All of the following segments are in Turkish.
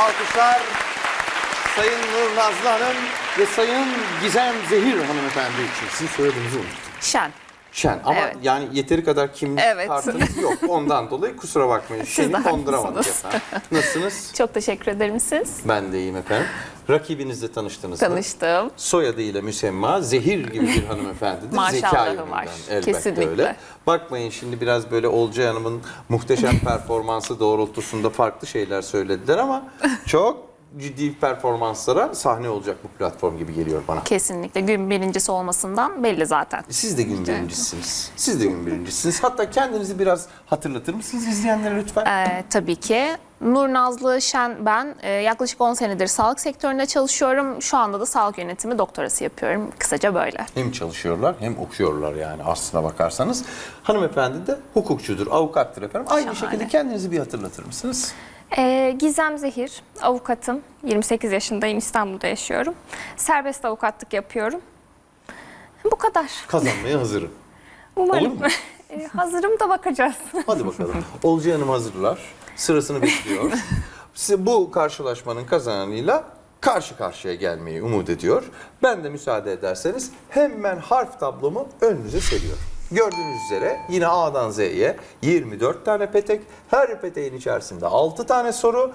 alkışlar Sayın Nur Nazlı Hanım ve Sayın Gizem Zehir hanımefendi için. Sizin soyadınızı unuttum. Şen. Şen ama Evet. yani yeteri kadar kimlik Evet. kartınız yok. Ondan dolayı kusura bakmayın. Şen'i de konduramadık haklısınız. efendim. Nasılsınız? Çok teşekkür ederim siz. Ben de iyiyim efendim. Rakibinizle tanıştınız mı? Tanıştım. Soyadıyla müsemma, zehir gibi bir hanımefendidir. Maşallahı Zeka yönünden var. elbette Kesinlikle. öyle. Bakmayın şimdi biraz böyle Olcay Hanım'ın muhteşem performansı doğrultusunda farklı şeyler söylediler ama çok ciddi performanslara sahne olacak bu platform gibi geliyor bana. Kesinlikle gün birincisi olmasından belli zaten. Siz de gün birincisiniz. Siz de gün birincisiniz. Hatta kendinizi biraz hatırlatır mısınız izleyenlere lütfen? Ee, tabii ki. Nur Nazlı Şen ben. Ee, yaklaşık 10 senedir sağlık sektöründe çalışıyorum. Şu anda da sağlık yönetimi doktorası yapıyorum. Kısaca böyle. Hem çalışıyorlar hem okuyorlar yani aslına bakarsanız. Hanımefendi de hukukçudur, avukattır efendim. Aynı Şahane. şekilde kendinizi bir hatırlatır mısınız? Ee, Gizem Zehir, avukatım. 28 yaşındayım, İstanbul'da yaşıyorum. Serbest avukatlık yapıyorum. Bu kadar. Kazanmaya hazırım. Umarım. Olur mu? Ee, hazırım da bakacağız. Hadi bakalım. Olcay Hanım hazırlar. Sırasını bekliyor. Size bu karşılaşmanın kazananıyla karşı karşıya gelmeyi umut ediyor. Ben de müsaade ederseniz hemen harf tablomu önünüze seriyorum. Gördüğünüz üzere yine A'dan Z'ye 24 tane petek. Her peteğin içerisinde 6 tane soru.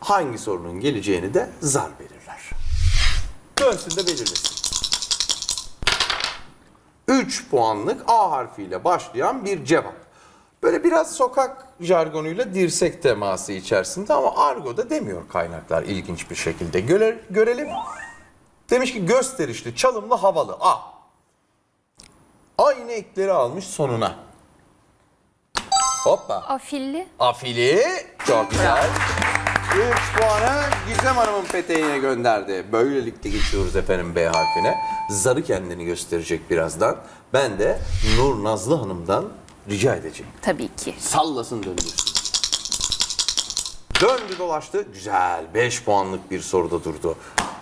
Hangi sorunun geleceğini de zar belirler. Dönsün de belirlesin. 3 puanlık A harfiyle başlayan bir cevap. Böyle biraz sokak jargonuyla dirsek teması içerisinde ama argoda demiyor kaynaklar ilginç bir şekilde. Göre- görelim. Demiş ki gösterişli, çalımlı, havalı. A. Aynı ekleri almış sonuna. Hoppa. Afilli. Afili. Çok güzel. 3 puanı Gizem Hanım'ın peteğine gönderdi. Böylelikle geçiyoruz efendim B harfine. Zarı kendini gösterecek birazdan. Ben de Nur Nazlı Hanım'dan rica edeceğim. Tabii ki. Sallasın döndürsün. Döndü dolaştı. Güzel. 5 puanlık bir soruda durdu.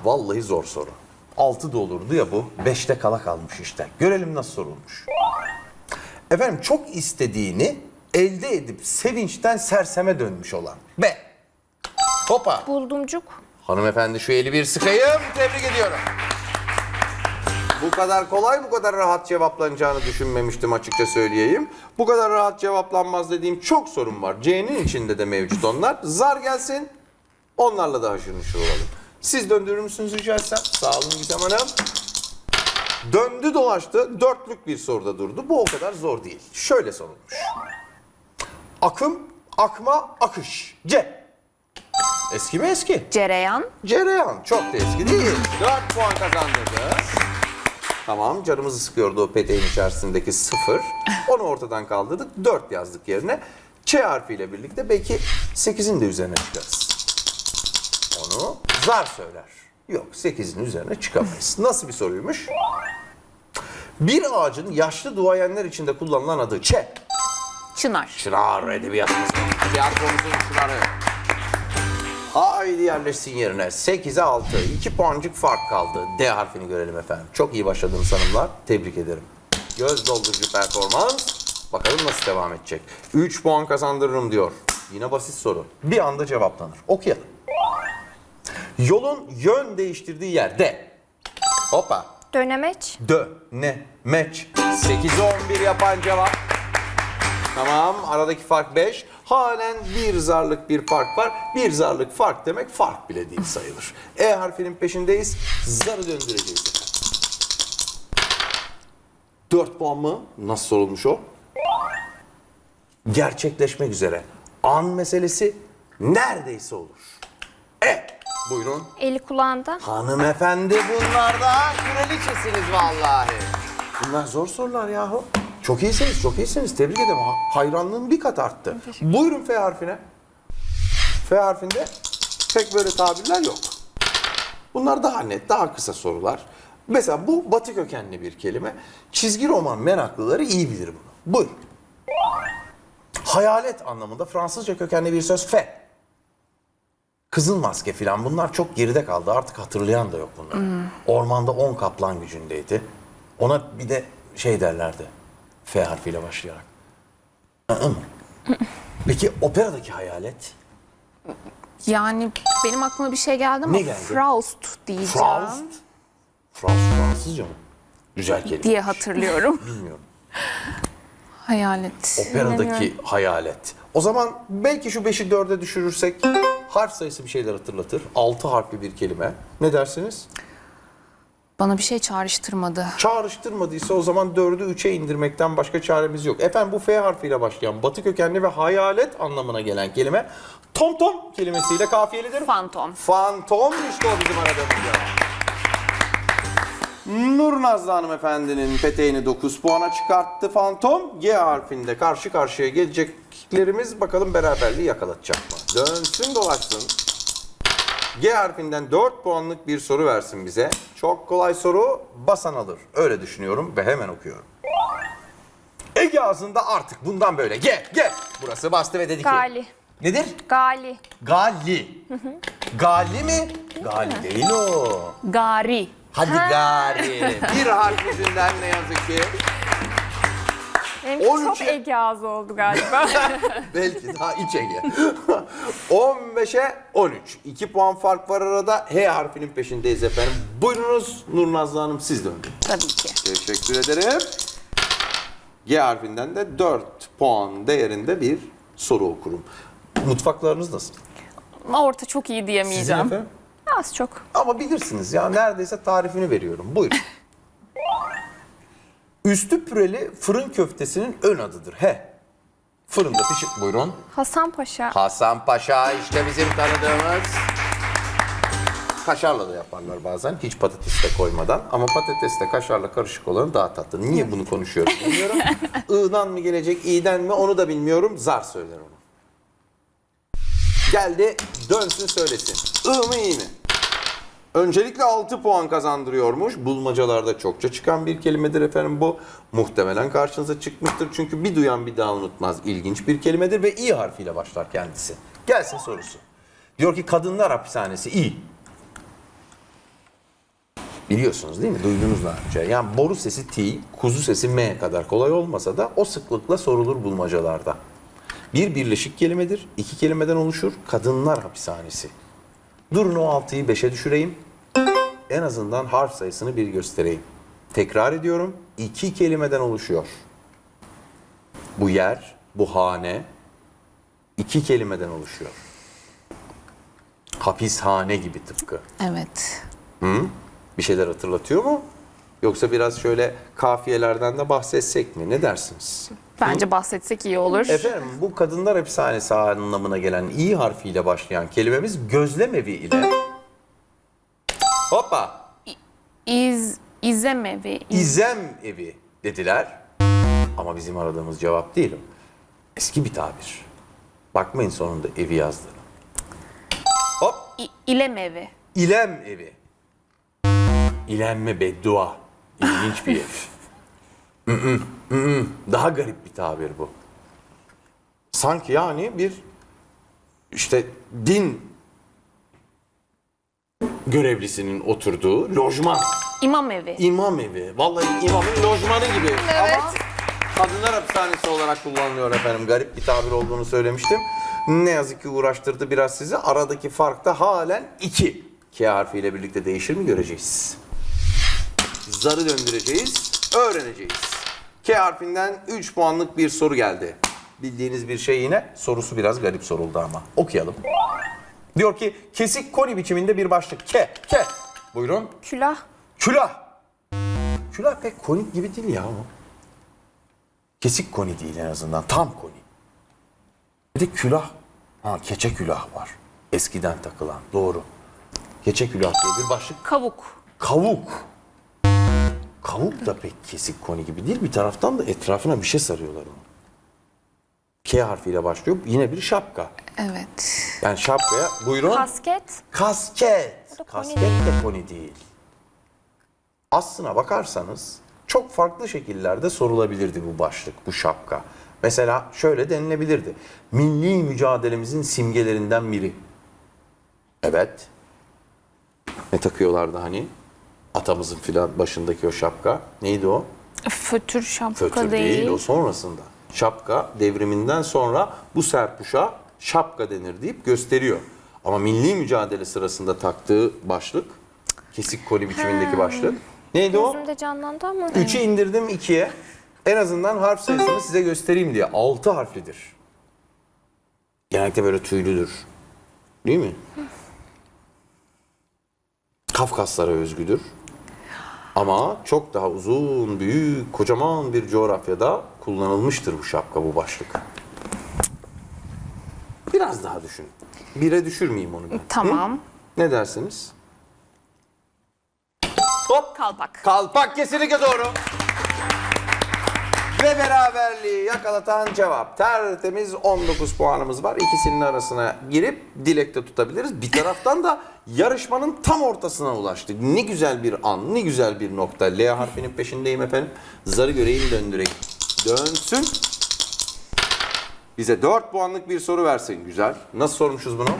Vallahi zor soru. 6 da olurdu ya bu. 5'te kala kalmış işte. Görelim nasıl sorulmuş. Efendim çok istediğini elde edip sevinçten serseme dönmüş olan. B. Hopa. Buldumcuk. Hanımefendi şu eli bir sıkayım. Tebrik ediyorum. Bu kadar kolay, bu kadar rahat cevaplanacağını düşünmemiştim açıkça söyleyeyim. Bu kadar rahat cevaplanmaz dediğim çok sorun var. C'nin içinde de mevcut onlar. Zar gelsin, onlarla da haşır neşir olalım. Siz döndürür müsünüz rica etsem? Sağ olun Gizem Hanım. Döndü dolaştı, dörtlük bir soruda durdu. Bu o kadar zor değil. Şöyle sorulmuş. Akım, akma, akış. C. Eski mi eski? Cereyan. Cereyan çok da eski değil. 4 puan kazandırdı. Tamam canımızı sıkıyordu o peteğin içerisindeki sıfır. Onu ortadan kaldırdık. 4 yazdık yerine. Ç harfiyle birlikte belki 8'in de üzerine çıkarız. Onu zar söyler. Yok 8'in üzerine çıkamayız. Nasıl bir soruymuş? Bir ağacın yaşlı duayenler içinde kullanılan adı Ç. Çınar. Çınar edebiyatımızın, tiyatromuzun çınarı. Haydi yerleşsin yerine. 8'e 6. 2 puancık fark kaldı. D harfini görelim efendim. Çok iyi başladınız hanımlar. Tebrik ederim. Göz doldurucu performans. Bakalım nasıl devam edecek. 3 puan kazandırırım diyor. Yine basit soru. Bir anda cevaplanır. Okuyalım. Yolun yön değiştirdiği yer D. Hoppa. Dönemeç. Dö, ne, meç. 8'e 11 yapan cevap. Tamam aradaki fark 5. Halen bir zarlık bir fark var. Bir zarlık fark demek fark bile değil sayılır. E harfinin peşindeyiz. Zarı döndüreceğiz efendim. 4 puan mı? Nasıl sorulmuş o? Gerçekleşmek üzere. An meselesi neredeyse olur. E buyurun. Eli kulağında. Hanımefendi bunlar da kraliçesiniz vallahi. Bunlar zor sorular yahu. Çok iyisiniz, çok iyisiniz. Tebrik ederim. Ha- Hayranlığım bir kat arttı. Buyurun F harfine. F harfinde pek böyle tabirler yok. Bunlar daha net, daha kısa sorular. Mesela bu batı kökenli bir kelime. Çizgi roman meraklıları iyi bilir bunu. Buyurun. Hayalet anlamında Fransızca kökenli bir söz F. Kızıl maske filan bunlar çok geride kaldı. Artık hatırlayan da yok bunları. Ormanda 10 kaplan gücündeydi. Ona bir de şey derlerdi. F harfiyle başlayarak. Hı mı? Peki operadaki hayalet? Yani benim aklıma bir şey geldi ama Ne geldi? Faust diyeceğim Faust. Faust Fransızca mı? Güzel kelime. diye hatırlıyorum. Bilmiyorum. Hayalet. Operadaki hayalet. O zaman belki şu 5'i 4'e düşürürsek harf sayısı bir şeyler hatırlatır. 6 harfli bir kelime. Ne dersiniz? Bana bir şey çağrıştırmadı. Çağrıştırmadıysa o zaman 4'ü 3'e indirmekten başka çaremiz yok. Efendim bu F harfiyle başlayan batı kökenli ve hayalet anlamına gelen kelime tom tom kelimesiyle kafiyelidir. Fantom. Fantom işte o bizim aradığımız cevap. Nur Nazlı hanımefendinin peteğini 9 puana çıkarttı Fantom. G harfinde karşı karşıya geleceklerimiz bakalım beraberliği yakalatacak mı? Dönsün dolaşsın. G harfinden 4 puanlık bir soru versin bize. Çok kolay soru basan alır. Öyle düşünüyorum ve hemen okuyorum. Ege ağzında artık bundan böyle. G, G. Burası bastı ve dedi ki. Gali. Nedir? Gali. Gali. Gali mi? Gali değil o. Gari. Hadi gari. Bir harf yüzünden ne yazık ki. Benimki 13'e çok Ege ağzı oldu galiba. Belki daha iç Ege. 15'e 13. 2 puan fark var arada. H harfinin peşindeyiz efendim. Buyurunuz Nur Nazlı Hanım siz döndün. Tabii ki. Teşekkür ederim. G harfinden de 4 puan değerinde bir soru okurum. Mutfaklarınız nasıl? Orta çok iyi Sizin diyemeyeceğim. efendim? Az çok. Ama bilirsiniz ya neredeyse tarifini veriyorum. Buyurun. Üstü püreli fırın köftesinin ön adıdır. He. Fırında pişip buyurun. Hasan Paşa. Hasan Paşa işte bizim tanıdığımız. Kaşarla da yaparlar bazen. Hiç patates de koymadan. Ama patatesle kaşarla karışık olanı daha tatlı. Niye bunu konuşuyorum bilmiyorum. I'dan mı gelecek, i'den mi onu da bilmiyorum. Zar söyler onu. Geldi dönsün söylesin. I mı i mi? Öncelikle 6 puan kazandırıyormuş. Bulmacalarda çokça çıkan bir kelimedir efendim bu. Muhtemelen karşınıza çıkmıştır. Çünkü bir duyan bir daha unutmaz. İlginç bir kelimedir ve i harfiyle başlar kendisi. Gelsin sorusu. Diyor ki kadınlar hapishanesi i. Biliyorsunuz değil mi? Duydunuz daha önce. Yani boru sesi T, kuzu sesi M kadar kolay olmasa da o sıklıkla sorulur bulmacalarda. Bir birleşik kelimedir. iki kelimeden oluşur. Kadınlar hapishanesi. Durun o 6'yı 5'e düşüreyim. En azından harf sayısını bir göstereyim. Tekrar ediyorum. iki kelimeden oluşuyor. Bu yer, bu hane iki kelimeden oluşuyor. Hapishane gibi tıpkı. Evet. Bir şeyler hatırlatıyor mu? Yoksa biraz şöyle kafiyelerden de bahsetsek mi? Ne dersiniz? Bence bahsetsek iyi olur. Efendim bu kadınlar hapishanesi anlamına gelen i harfiyle başlayan kelimemiz gözlem evi ile hoppa İz, İzem evi. İz- izem evi dediler. Ama bizim aradığımız cevap değil o. Eski bir tabir. Bakmayın sonunda evi yazdığını. Hop İ- İlem evi. İlem evi. İlenme beddua. İlginç bir ev. Mm-mm, mm-mm. Daha garip bir tabir bu. Sanki yani bir işte din görevlisinin oturduğu lojman, İmam evi. imam evi. Vallahi imamın lojmanı gibi. Ama kadınlar hapishanesi olarak kullanılıyor efendim. Garip bir tabir olduğunu söylemiştim. Ne yazık ki uğraştırdı biraz sizi. Aradaki fark da halen 2. K harfiyle birlikte değişir mi göreceğiz. Zarı döndüreceğiz, öğreneceğiz. K harfinden 3 puanlık bir soru geldi. Bildiğiniz bir şey yine. Sorusu biraz garip soruldu ama. Okuyalım. Diyor ki kesik koli biçiminde bir başlık. K, K. Buyurun. Külah. Külah. Külah pek konik gibi değil ya ama. Kesik koni değil en azından. Tam koni. Bir de külah. Ha keçe külah var. Eskiden takılan. Doğru. Keçe külah diye bir başlık. Kavuk. Kavuk. Kavuk da pek kesik koni gibi değil. Bir taraftan da etrafına bir şey sarıyorlar onu. K harfiyle başlıyor. Yine bir şapka. Evet. Yani şapkaya buyurun. Kasket. Kasket. koni Kasket değil. de koni değil. Aslına bakarsanız çok farklı şekillerde sorulabilirdi bu başlık, bu şapka. Mesela şöyle denilebilirdi. Milli mücadelemizin simgelerinden biri. Evet. Ne takıyorlardı hani? Atamızın filan başındaki o şapka. Neydi o? Fötür şapka Fötür değil. değil, o sonrasında. Şapka devriminden sonra bu serpuşa şapka denir deyip gösteriyor. Ama milli mücadele sırasında taktığı başlık, kesik koli biçimindeki başlık. Neydi o? Gözümde canlandı ama. 3'ü indirdim 2'ye. En azından harf sayısını size göstereyim diye. 6 harflidir. Genellikle böyle tüylüdür. Değil mi? Kafkaslara özgüdür. Ama çok daha uzun, büyük, kocaman bir coğrafyada kullanılmıştır bu şapka, bu başlık. Biraz daha düşün. Bire düşürmeyeyim onu ben. Tamam. Ne dersiniz? Hop! Kalpak. Kalpak kesinlikle doğru. Ve beraberliği yakalatan cevap. Tertemiz 19 puanımız var. İkisinin arasına girip dilekte tutabiliriz. Bir taraftan da yarışmanın tam ortasına ulaştık. Ne güzel bir an, ne güzel bir nokta. L harfinin peşindeyim efendim. Zarı göreyim döndüreyim. Dönsün. Bize 4 puanlık bir soru versin. Güzel. Nasıl sormuşuz bunu?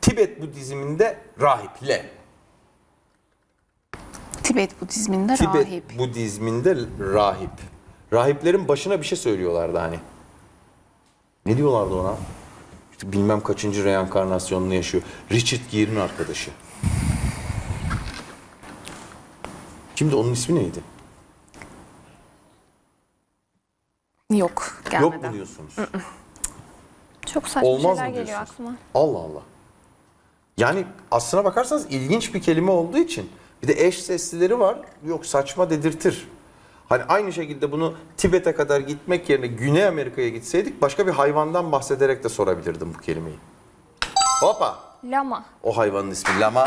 Tibet Budizminde rahip L. Tibet Budizminde Tibet rahip. Budizminde rahip. Rahiplerin başına bir şey söylüyorlardı hani. Ne diyorlardı ona? İşte bilmem kaçıncı reenkarnasyonunu yaşıyor. Richard Gere'in arkadaşı. Şimdi onun ismi neydi? Yok gelmedi. Yok mu diyorsunuz? Çok saçma Olmaz şeyler mı geliyor diyorsunuz? aklıma. Allah Allah. Yani aslına bakarsanız ilginç bir kelime olduğu için bir de eş seslileri var. Yok saçma dedirtir. Hani aynı şekilde bunu Tibet'e kadar gitmek yerine Güney Amerika'ya gitseydik başka bir hayvandan bahsederek de sorabilirdim bu kelimeyi. Hoppa. Lama. O hayvanın ismi lama.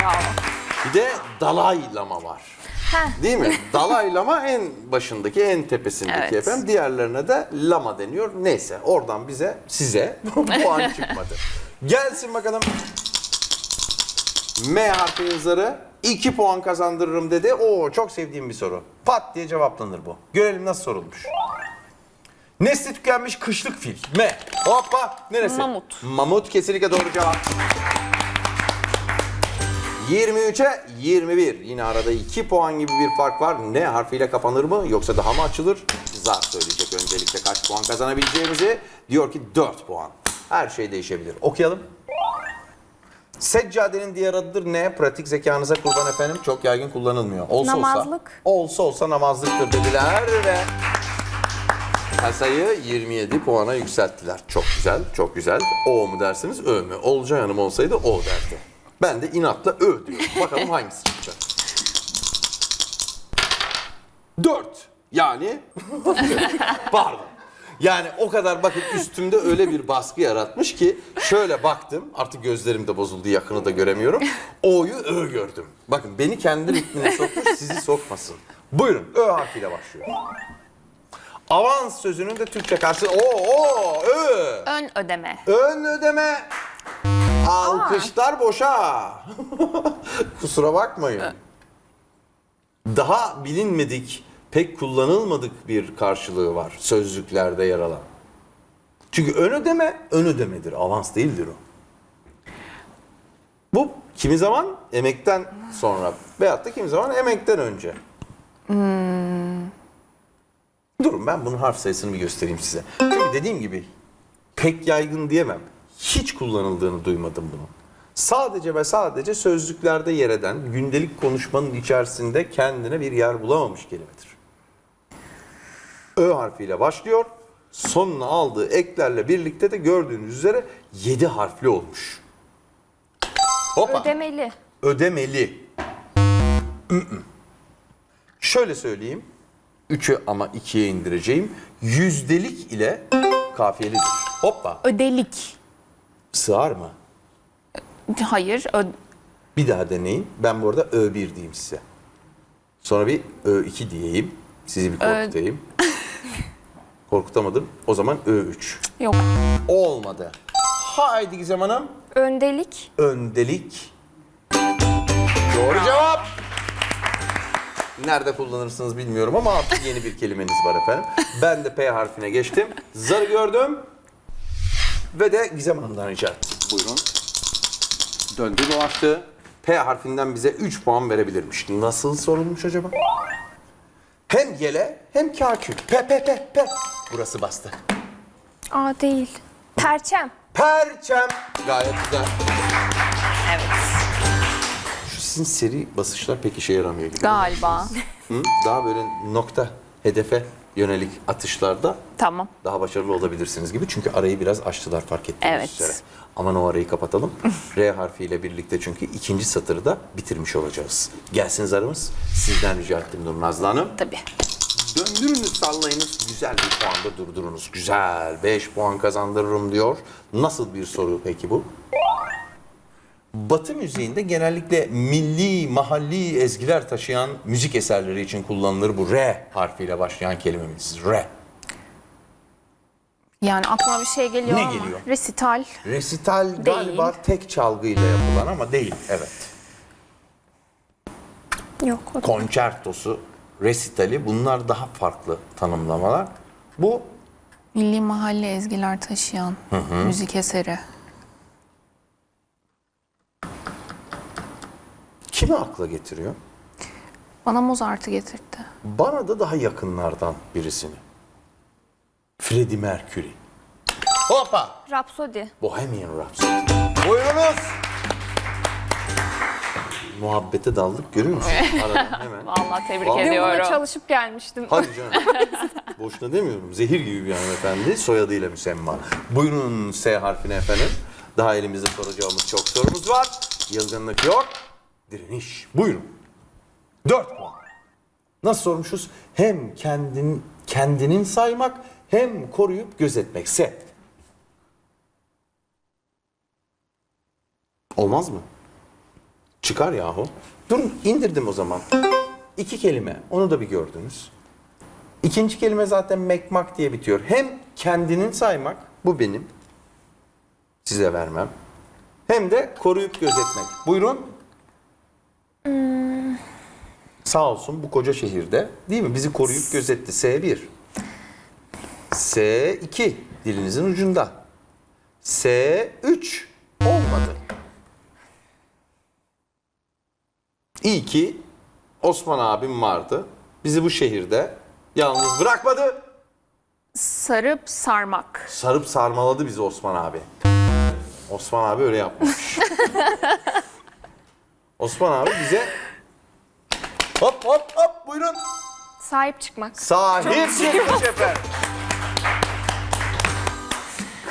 Bravo. Bir de Dalai Lama var. Heh. Değil mi? Dalai Lama en başındaki, en tepesindeki Evet. efendim. Diğerlerine de lama deniyor. Neyse oradan bize, size puan çıkmadı. Gelsin bakalım. M harfinin zarı 2 puan kazandırırım dedi. Oo çok sevdiğim bir soru. Pat diye cevaplanır bu. Görelim nasıl sorulmuş. Nesli tükenmiş kışlık fil. M. Hoppa. Neresi? Mamut. Mamut kesinlikle doğru cevap. 23'e 21. Yine arada 2 puan gibi bir fark var. Ne harfiyle kapanır mı yoksa daha mı açılır? Zar söyleyecek öncelikle kaç puan kazanabileceğimizi. Diyor ki 4 puan. Her şey değişebilir. Okuyalım. Seccadenin diğer adıdır ne? Pratik zekanıza kurban efendim. Çok yaygın kullanılmıyor. Olsa Namazlık. olsa. Olsa olsa namazlıktır dediler ve kasayı 27 puana yükselttiler. Çok güzel, çok güzel. O mu dersiniz, Ö mü? Olcay Hanım olsaydı O derdi. Ben de inatla Ö diyorum. Bakalım hangisi çıkacak. 4. Yani pardon. Yani o kadar bakın üstümde öyle bir baskı yaratmış ki şöyle baktım artık gözlerim de bozuldu yakını da göremiyorum. O'yu Ö gördüm. Bakın beni kendi ritmine sokmuş sizi sokmasın. Buyurun Ö harfiyle başlıyor. Avans sözünün de Türkçe karşılığı o o Ö. Ön ödeme. Ön ödeme. Alkışlar boşa. Kusura bakmayın. Daha bilinmedik, pek kullanılmadık bir karşılığı var sözlüklerde yer alan. Çünkü ön ödeme, ön ödemedir. Avans değildir o. Bu kimi zaman emekten sonra veyahut da kimi zaman emekten önce. Durun ben bunun harf sayısını bir göstereyim size. Çünkü dediğim gibi pek yaygın diyemem. Hiç kullanıldığını duymadım bunu. Sadece ve sadece sözlüklerde yer eden, gündelik konuşmanın içerisinde kendine bir yer bulamamış kelimedir. Ö harfiyle başlıyor. Sonuna aldığı eklerle birlikte de gördüğünüz üzere 7 harfli olmuş. Hoppa. Ödemeli. Ödemeli. Şöyle söyleyeyim. 3'ü ama 2'ye indireceğim. Yüzdelik ile kafiyelidir. Hoppa. Ödelik. Sığar mı? Hayır. Ö- Bir daha deneyin. Ben bu arada Ö1 diyeyim size. Sonra bir Ö2 diyeyim. Sizi bir korkutayım. Korkutamadım. O zaman Ö3. yok. Olmadı. Haydi Gizem Hanım. Öndelik. Öndelik. Doğru cevap. Nerede kullanırsınız bilmiyorum ama artık yeni bir kelimeniz var efendim. Ben de P harfine geçtim. Zarı gördüm. Ve de Gizem Hanım'dan rica ettim. Buyurun. Döndü dolaştı. P harfinden bize 3 puan verebilirmiş. Nasıl sorulmuş acaba? Hem yele hem kakül. P P P P. Burası bastı. Aa değil. Perçem. Perçem. Gayet güzel. Evet. Şu sizin seri basışlar pek işe yaramıyor gibi. Galiba. Hı? Daha böyle nokta, hedefe yönelik atışlarda Tamam. daha başarılı olabilirsiniz gibi. Çünkü arayı biraz açtılar fark ettiğiniz Evet. üzere. Aman o arayı kapatalım. R harfiyle birlikte çünkü ikinci satırı da bitirmiş olacağız. Gelsin zarımız. Sizden rica ettim Nur Nazlı Hanım. Tabii. Döndürünüz sallayınız. Güzel bir puanda durdurunuz. Güzel. 5 puan kazandırırım diyor. Nasıl bir soru peki bu? Batı müziğinde genellikle milli, mahalli ezgiler taşıyan müzik eserleri için kullanılır bu R harfiyle başlayan kelimemiz. R. Yani aklıma bir şey geliyor Ne ama. geliyor? Resital. Resital galiba tek çalgıyla yapılan ama değil. Evet. Yok. o da- Konçertosu, resitali bunlar daha farklı tanımlamalar. Bu Milli mahalle ezgiler taşıyan müzik eseri. kimi akla getiriyor? Bana Mozart'ı getirdi. Bana da daha yakınlardan birisini. Freddie Mercury. Hoppa! Rapsodi. Bohemian Rhapsody. Buyurunuz. Muhabbete daldık görüyor musun? Aradan hemen. Vallahi tebrik Vallahi. Dün burada ediyorum. çalışıp gelmiştim. Hadi canım. Boşuna demiyorum. Zehir gibi bir hanımefendi. Soyadıyla müsemma. Buyurun S harfine efendim. Daha elimizde soracağımız çok sorumuz var. Yılgınlık yok. Direniş. Buyurun. 4 puan. Nasıl sormuşuz? Hem kendin, kendinin saymak hem koruyup gözetmek. S. Olmaz mı? Çıkar yahu. Durun indirdim o zaman. İki kelime. Onu da bir gördünüz. İkinci kelime zaten mekmak diye bitiyor. Hem kendinin saymak, bu benim. Size vermem. Hem de koruyup gözetmek. Buyurun. Sağ olsun bu koca şehirde değil mi? Bizi koruyup gözetti. S1. S2 dilinizin ucunda. S3 olmadı. İyi ki Osman abim vardı. Bizi bu şehirde yalnız bırakmadı. Sarıp sarmak. Sarıp sarmaladı bizi Osman abi. Osman abi öyle yapmış. Osman abi bize hop hop hop buyurun. Sahip çıkmak. Sahip çıkmış efendim.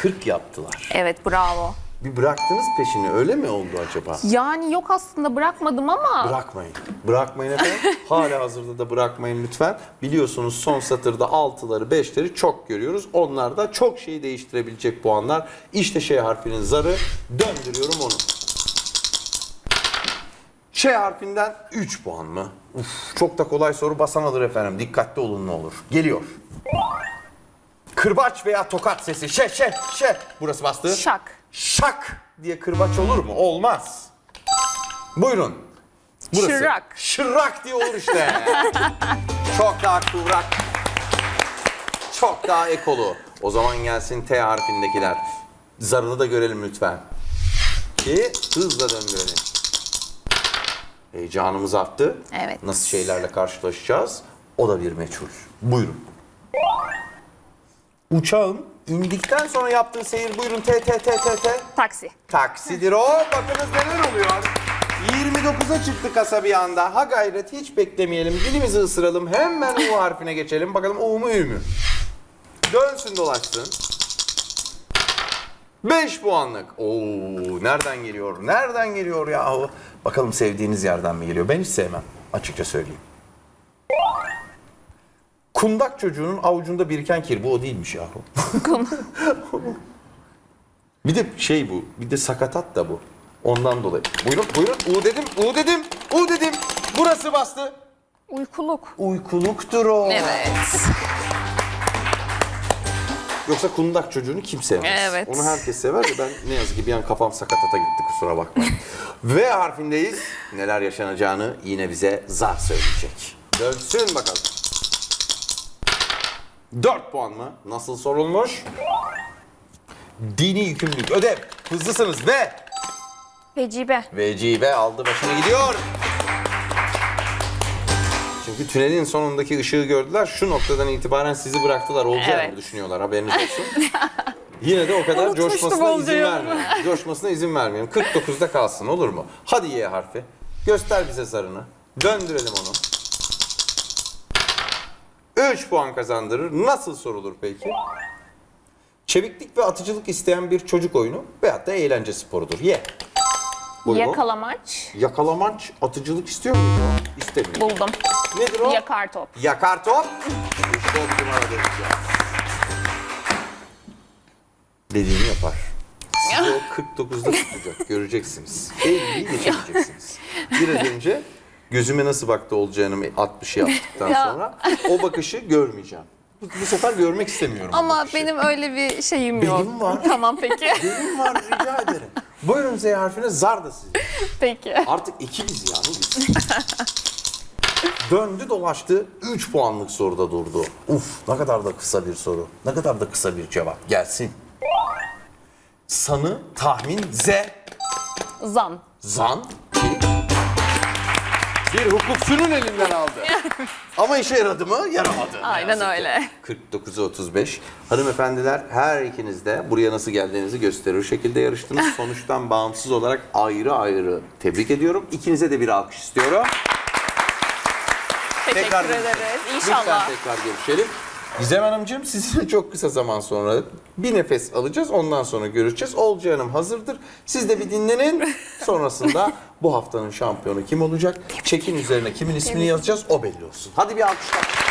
40 yaptılar. Evet bravo. Bir bıraktınız peşini öyle mi oldu acaba? Yani yok aslında bırakmadım ama Bırakmayın. Bırakmayın efendim. Hala hazırda da bırakmayın lütfen. Biliyorsunuz son satırda 6'ları 5'leri çok görüyoruz. Onlar da çok şeyi değiştirebilecek puanlar. İşte şey harfinin zarı. Döndürüyorum onu. Şey harfinden 3 puan mı? Uf, çok da kolay soru basan alır efendim. Dikkatli olun ne olur. Geliyor. Kırbaç veya tokat sesi. Şe şe şe. Burası bastı. şak. Şak diye kırbaç olur mu? Olmaz. Buyurun. Burası. Şırrak. Şırrak diye olur işte. Çok daha kıvrak. Çok daha ekolu. O zaman gelsin T harfindekiler. Zarını da görelim lütfen. Ki hızla döndürelim. Heyecanımız arttı. Evet. Nasıl şeylerle karşılaşacağız? O da bir meçhul. Buyurun. Uçağın indikten sonra yaptığı seyir buyurun T T T T T. Taksi. Taksidir o. Bakınız neler oluyor. 29'a çıktı kasa bir anda. Ha gayret hiç beklemeyelim. Dilimizi ısıralım. Hemen U harfine geçelim. Bakalım U mu Ü mü? Dönsün dolaşsın. 5 puanlık. Oo, nereden geliyor? Nereden geliyor yahu? Bakalım sevdiğiniz yerden mi geliyor? Ben hiç sevmem. Açıkça söyleyeyim. Kundak çocuğunun avucunda biriken kir. Bu o değilmiş yahu. Bir de şey bu, bir de sakatat da bu. Ondan dolayı. Buyurun, buyurun. U dedim, U dedim, U dedim. Burası bastı. Uykuluk. Uykuluktur o. Evet. Yoksa kundak çocuğunu kim sevmez? Evet. Onu herkes sever de ben ne yazık ki bir an kafam sakatata gitti kusura bakmayın. V harfindeyiz. Neler yaşanacağını yine bize zar söyleyecek. Dönsün bakalım. 4 puan mı? Nasıl sorulmuş? Dini yükümlülük, ödev. Hızlısınız ve Vecibe. Vecibe aldı başını gidiyor. Çünkü tünelin sonundaki ışığı gördüler. Şu noktadan itibaren sizi bıraktılar. Olacağını Evet. düşünüyorlar haberiniz olsun. Yine de o kadar coşmasına izin vermeyin. Coşmasına izin vermeyin. 49'da kalsın olur mu? Hadi Y harfi. Göster bize zarını. Döndürelim onu. 3 puan kazandırır. Nasıl sorulur peki? Çeviklik ve atıcılık isteyen bir çocuk oyunu veyahut da eğlence sporudur. Ye. Buyurun. Yakalamaç Yakalamaç atıcılık istiyor muydu o? İstemiyor. buldum. Nedir o? Yakar top. Yakar top. İşte. Dediğini yapar. Sizi o 49'da tutacak. Göreceksiniz. 50'yi geçemeyeceksiniz. Biraz önce gözüme nasıl baktı olacağını 60'ı yaptıktan Ya. sonra o bakışı görmeyeceğim. Bu, bu sefer görmek istemiyorum. Ama bakışı. benim öyle bir şeyim yok. Benim var. Tamam peki. Benim var rica ederim. Buyurun Z harfine zar da sizin. peki. Artık ikiz yani biz. Döndü dolaştı 3 puanlık soruda durdu. Uf ne kadar da kısa bir soru. Ne kadar da kısa bir cevap. Gelsin. Sanı, tahmin, Z, Zan. zan bir hukukçunun elinden aldı. Ama işe yaradı mı? Yaramadı. Ne Aynen öyle. 49'a 35. Hanımefendiler her ikiniz de buraya nasıl geldiğinizi gösterir şekilde yarıştınız. Sonuçtan bağımsız olarak ayrı ayrı tebrik ediyorum. İkinize de bir alkış istiyorum. Teşekkür Tekrar ederiz. görüşelim. İnşallah. Lütfen tekrar görüşelim. Gizem Hanımcığım sizinle çok kısa zaman sonra bir nefes alacağız. Ondan sonra görüşeceğiz. Olcay Hanım hazırdır. Siz de bir dinlenin. Sonrasında bu haftanın şampiyonu kim olacak? Çekin üzerine kimin ismini yazacağız o belli olsun. Hadi bir alkışlar.